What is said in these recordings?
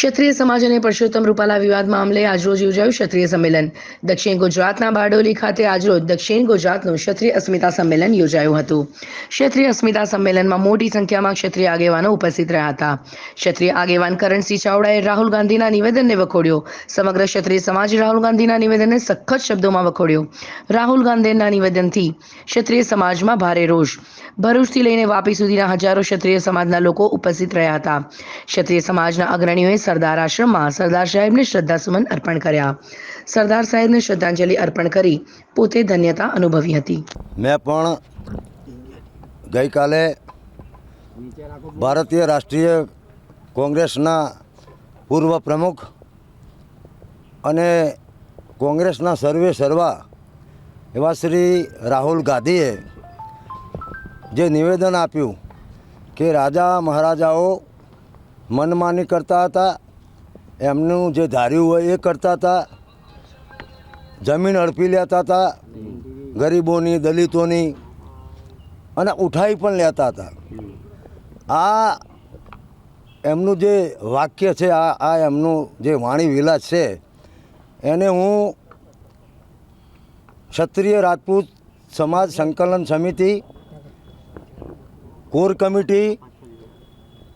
ક્ષત્રિય સમાજ અને પરસોત્તમ રૂપાલા વિવાદ મામલે આજરોજ યોજાયું ક્ષત્રિય સંમેલન. દક્ષિણ ગુજરાતના બારડોલી ખાતે આજરોજ દક્ષિણ ગુજરાતનું ક્ષત્રિય અસ્મિતા સંમેલન યોજાયું હતું. ક્ષત્રિય અસ્મિતા સંમેલનમાં મોટી સંખ્યામાં ક્ષત્રિય આગેવાનો ઉપસ્થિત રહ્યા હતા. ક્ષત્રિય આગેવાન કરણસિંહ ચાવડાએ રાહુલ ગાંધીના નિવેદનને વખોડ્યો. સમગ્ર ક્ષત્રિય સમાજ રાહુલ ગાંધીના નિવેદનને સખત શબ્દોમાં વખોડ્યો. રાહુલ ગાંધીના નિવેદનથી ક્ષત્રિય સમાજમાં ભારે રોષ. ભરૂચથી લઈને વાપી સુધીના હજારો ક્ષત્રિય સમાજના લોકો ઉપસ્થિત રહ્યા હતા. ક્ષત્રિય સમાજના અગ્રણીઓએ સરદાર આશ્રમમાં સરદાર સાહેબને શ્રદ્ધાસુમન અર્પણ કર્યા. સરદાર સાહેબને શ્રદ્ધાંજલિ અર્પણ કરી પોતે ધન્યતા અનુભવી હતી. મેં પણ ગઈકાલે ભારતીય રાષ્ટ્રીય કોંગ્રેસના પૂર્વ પ્રમુખ અને કોંગ્રેસના સર્વે સર્વા એવા શ્રી રાહુલ ગાંધીએ જે નિવેદન આપ્યું કે રાજા મહારાજાઓ મનમાની કરતા હતા. એમનું જે ધાર્યું હોય એ કરતા હતા. જમીન અડપી લેતા હતા. ગરીબોની, દલિતોની અને ઉઠાઈ પણ લેતા હતા. આ એમનું જે વાક્ય છે, આ આ એમનું જે વાણી વિલાસ છે, એને હું ક્ષત્રિય રાજપૂત સમાજ સંકલન સમિતિ, કોર કમિટી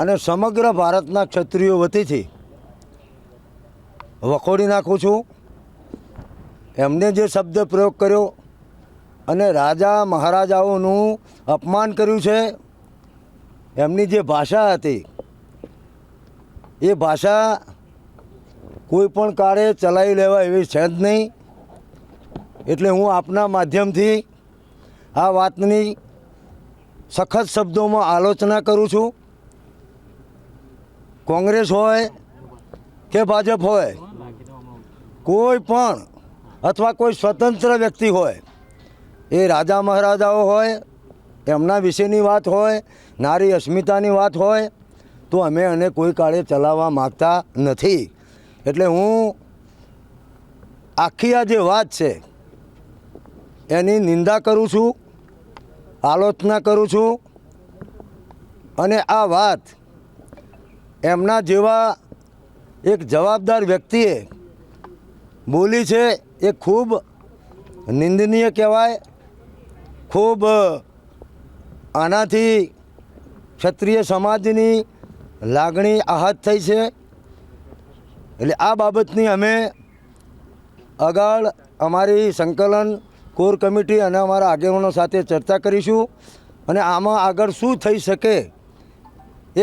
અને સમગ્ર ભારતના ક્ષત્રિયો વતીથી વખોડી નાખું છું. એમને જે શબ્દ પ્રયોગ કર્યો અને રાજા મહારાજાઓનું અપમાન કર્યું છે, એમની જે ભાષા હતી, એ ભાષા કોઈ પણ કાળે ચલાવી લેવા એવી છે જ નહીં. એટલે હું આપના માધ્યમથી આ વાતની સખત શબ્દોમાં આલોચના કરું છું. કોંગ્રેસ હોય કે ભાજપ હોય, કોઈ પણ અથવા કોઈ સ્વતંત્ર વ્યક્તિ હોય, એ રાજા મહારાજાઓ હોય, એમના વિશેની વાત હોય, નારી અસ્મિતાની વાત હોય, તો અમે એને કોઈ કાળે ચલાવવા માગતા નથી. એટલે હું આખી આ જે વાત છે, એની નિંદા કરું છું, આલોચના કરું છું, અને આ વાત એમના જેવા એક જવાબદાર વ્યક્તિએ બોલી છે, એ ખૂબ નિંદનીય કહેવાય, ખૂબ આનાથી ક્ષત્રિય સમાજની લાગણી આહત થઈ છે. એટલે આ બાબતની અમે આગળ અમારી સંકલન કોર કમિટી અને અમારા આગેવાનો સાથે ચર્ચા કરીશું અને આમાં આગળ શું થઈ શકે એ